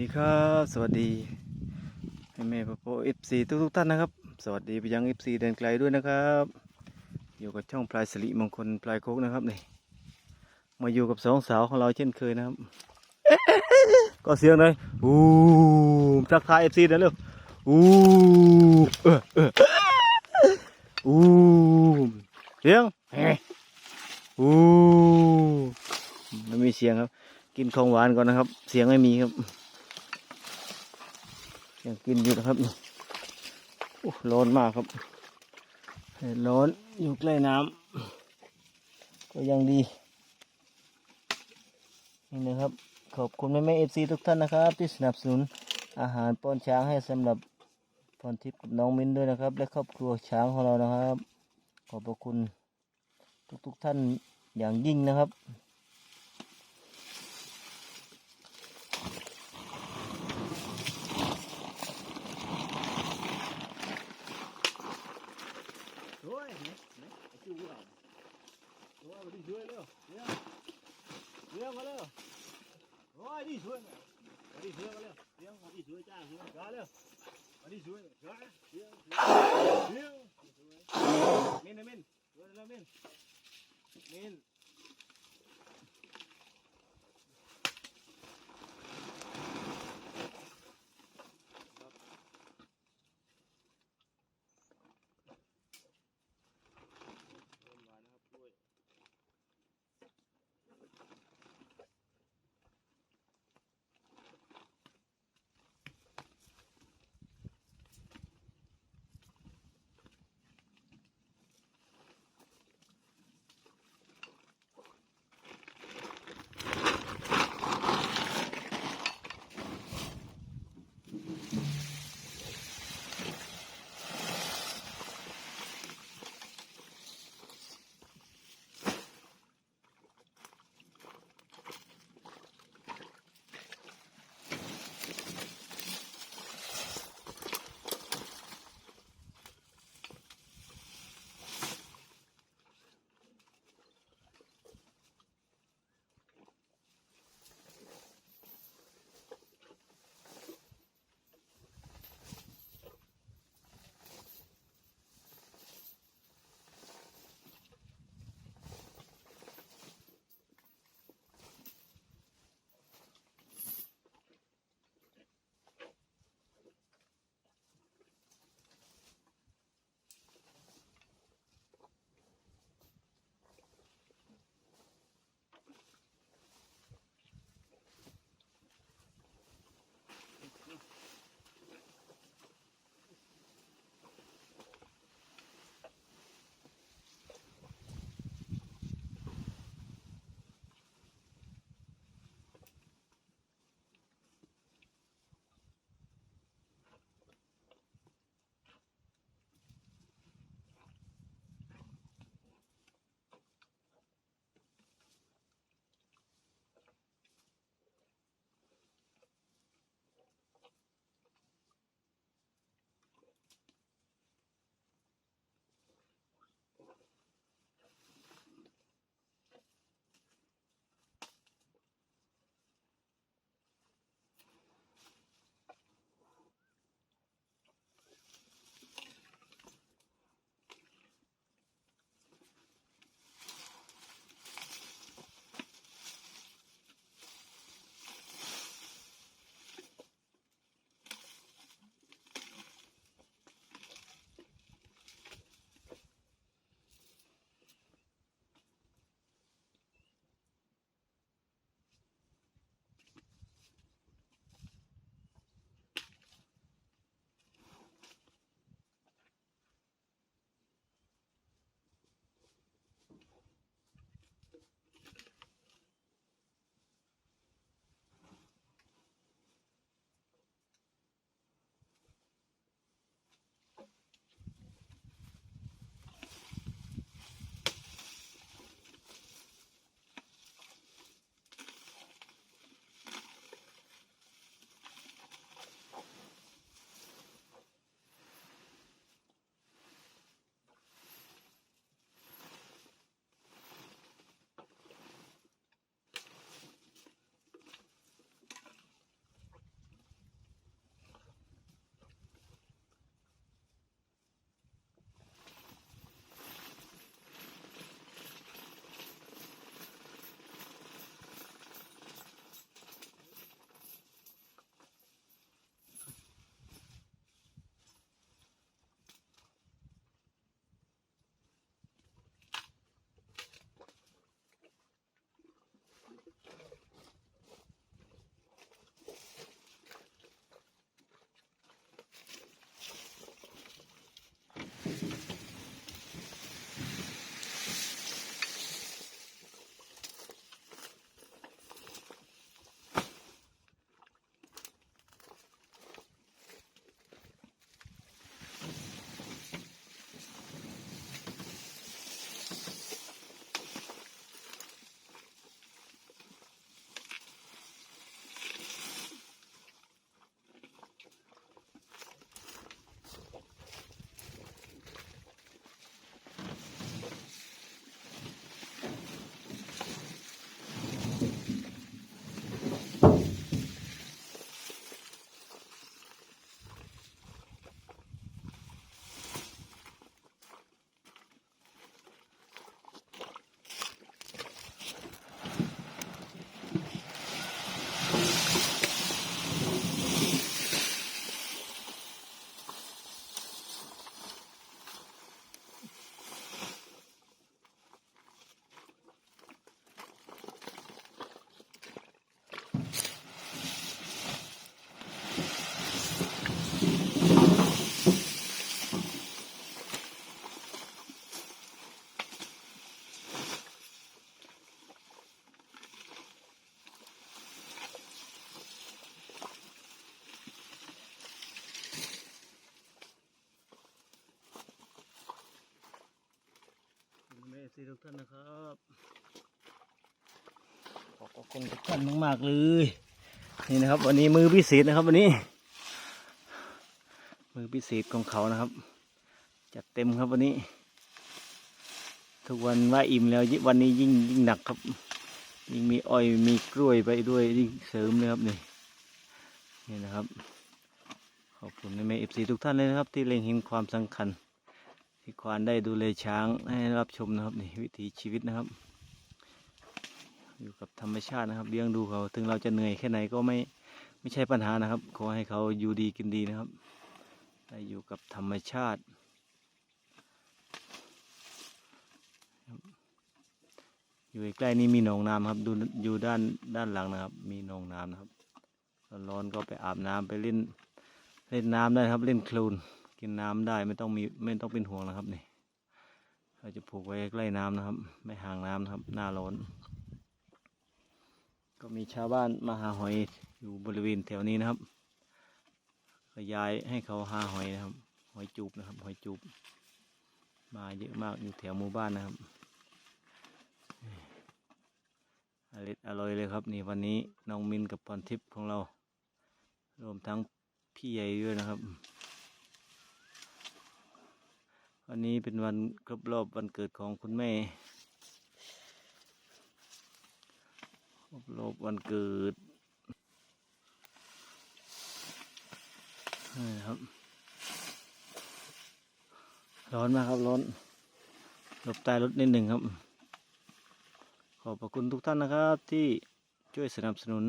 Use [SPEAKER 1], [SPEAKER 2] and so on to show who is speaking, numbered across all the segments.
[SPEAKER 1] ดีครับ สวัสดีแม่พ่อพ่อเอฟซีทุกๆท่านนะครับ สวัสดีไปยังเอฟซีเดินไกลด้วยนะครับ อยู่กับช่องพลายสิริมงคลพลายโคกนะครับนี่มาอยู่กับสองสาวของเราเช่นเคยนะครับ ก็เสียงเลยอู้ทักทายเอฟซีเดี๋ยวเร็วอู้เออเอออู้เสียงอู้ไม่มีเสียงครับ กินของหวานก่อนนะครับ เสียงไม่มีครับ ยังกินอยู่นะครับโอ้ร้อนมากครับร้อนอยู่ใกล้น้ำก็ยังดี นี่นะครับ ขอบคุณแม่แม่เอฟซีทุกท่านนะครับ ที่สนับสนุนอาหารป้อนช้างให้สำหรับพรทิพย์กับน้องมิ้นด้วยนะครับ และครอบครัวช้างของเรานะครับ ขอบพระคุณทุกๆท่านอย่างยิ่งนะครับ
[SPEAKER 2] โอ้ยไหนไหนไอ้จูเราโอ้ยมาดิช่วยเร็วเร็วเร็วมาเร็วโอ้ยดิช่วยมามาดิช่วยมาเร็ว เร็ว
[SPEAKER 1] ซีทุกท่านนะครับขอบคุณทุกท่านมากๆเลย นี่นะครับ วันนี้มือพิเศษนะครับ วันนี้ มือพิเศษของเขานะครับ จัดเต็มครับวันนี้ ทุกวันว่าอิ่มแล้วยิ่งวันนี้ยิ่งยิ่งหนักครับ ยิ่งมีอ้อยมีกล้วยไปด้วยยิ่งเสริมเลยครับนี่นี่นะครับขอบคุณในเมเอฟซีทุกท่านเลยนะครับ ที่เล็งเห็นความสำคัญ ที่ควานได้ดูแลช้างให้รับชมนะครับนี่วิถีชีวิตนะครับ อยู่กับธรรมชาตินะครับเลี้ยงดูเขาถึงเราจะเหนื่อยแค่ไหนก็ไม่ไม่ใช่ปัญหานะครับ ขอให้เขาอยู่ดีกินดีนะครับได้อยู่กับธรรมชาติอยู่ใกล้นี้มีหนองน้ำครับ ดูอยู่ด้านด้านหลังนะครับ มีหนองน้ำนะครับร้อนก็ไปอาบน้ำไปเล่นเล่นน้ำได้ครับ เล่นคลน กินน้ำได้ไม่ต้องมีไม่ต้องเป็นห่วงนะครับนี่เราจะผูกไว้ใกล้น้ำนะครับ ไม่ห่างน้ำนะครับ หน้าร้อนก็มีชาวบ้านมาหาหอยอยู่บริเวณแถวนี้นะครับก็ย้ายให้เขาหาหอยนะครับ หอยจูบนะครับ หอยจูบ มาเยอะมากอยู่แถวหมู่บ้านนะครับอร่อยอร่อยเลยครับ นี่วันนี้น้องมินกับพรทิพย์ของเรา รวมทั้งพี่ใหญ่ด้วยนะครับ วันนี้เป็นวันครบรอบวันเกิดของคุณแม่ครบรอบวันเกิดนี่ครับ ร้อนมากครับร้อนหลบใต้รถนิดหนึ่งครับ ขอบพระคุณทุกท่านนะครับที่ช่วยสนับสนุน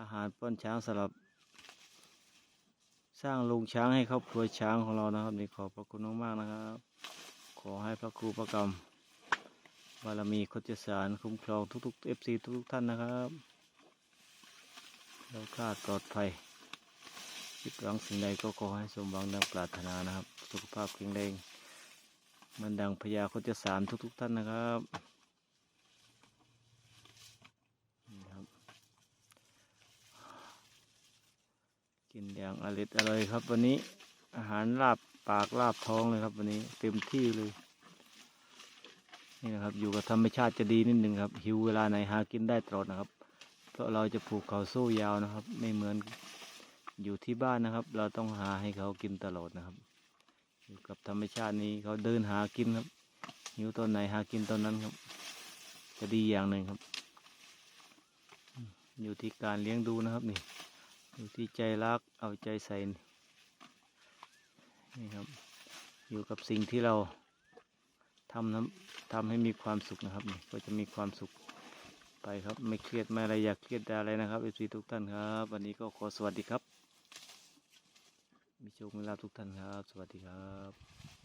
[SPEAKER 1] อาหารป้อนช้างสำหรับ สร้างโรงช้างให้ครอบครัวช้างของเรานะครับนี่ขอบพระคุณมากๆนะครับ ขอให้พระครูประกรรมบารมีโคจสารคุ้มครองทุกๆเอฟซีทุกๆท่านนะครับแล้วคลาดปลอดภัยคิดหวังสิ่งใดก็ขอให้สมหวังดังปรารถนานะครับ สุขภาพแข็งแรงมันดังพญาโคจสารทุกๆท่านนะครับนี่ครับ กินอย่างอร่อยอร่อยครับวันนี้อาหารลาบปากลาบท้องเลยครับวันนี้เต็มที่เลย นี่นะครับอยู่กับธรรมชาติจะดีนิดหนึ่งครับ หิวเวลาไหนหากินได้ตลอดนะครับ เพราะเราจะผูกเขาโซ่ยาวนะครับ ไม่เหมือนอยู่ที่บ้านนะครับ เราต้องหาให้เขากินตลอดนะครับ อยู่กับธรรมชาตินี้เขาเดินหากินครับ หิวตอนไหนหากินตอนนั้นครับ จะดีอย่างหนึ่งครับ อยู่ที่การเลี้ยงดูนะครับนี่ อยู่ที่ใจรักเอาใจใส่นี่ครับ อยู่กับสิ่งที่เราทำน้ำทำให้มีความสุขนะครับนี่ก็จะมีความสุขไปครับ ไม่เครียดไม่อะไรอยากเครียดอะไรนะครับเอฟซีทุกท่านครับ วันนี้ก็ขอสวัสดีครับ มีโชคมีลาภทุกท่านครับ สวัสดีครับ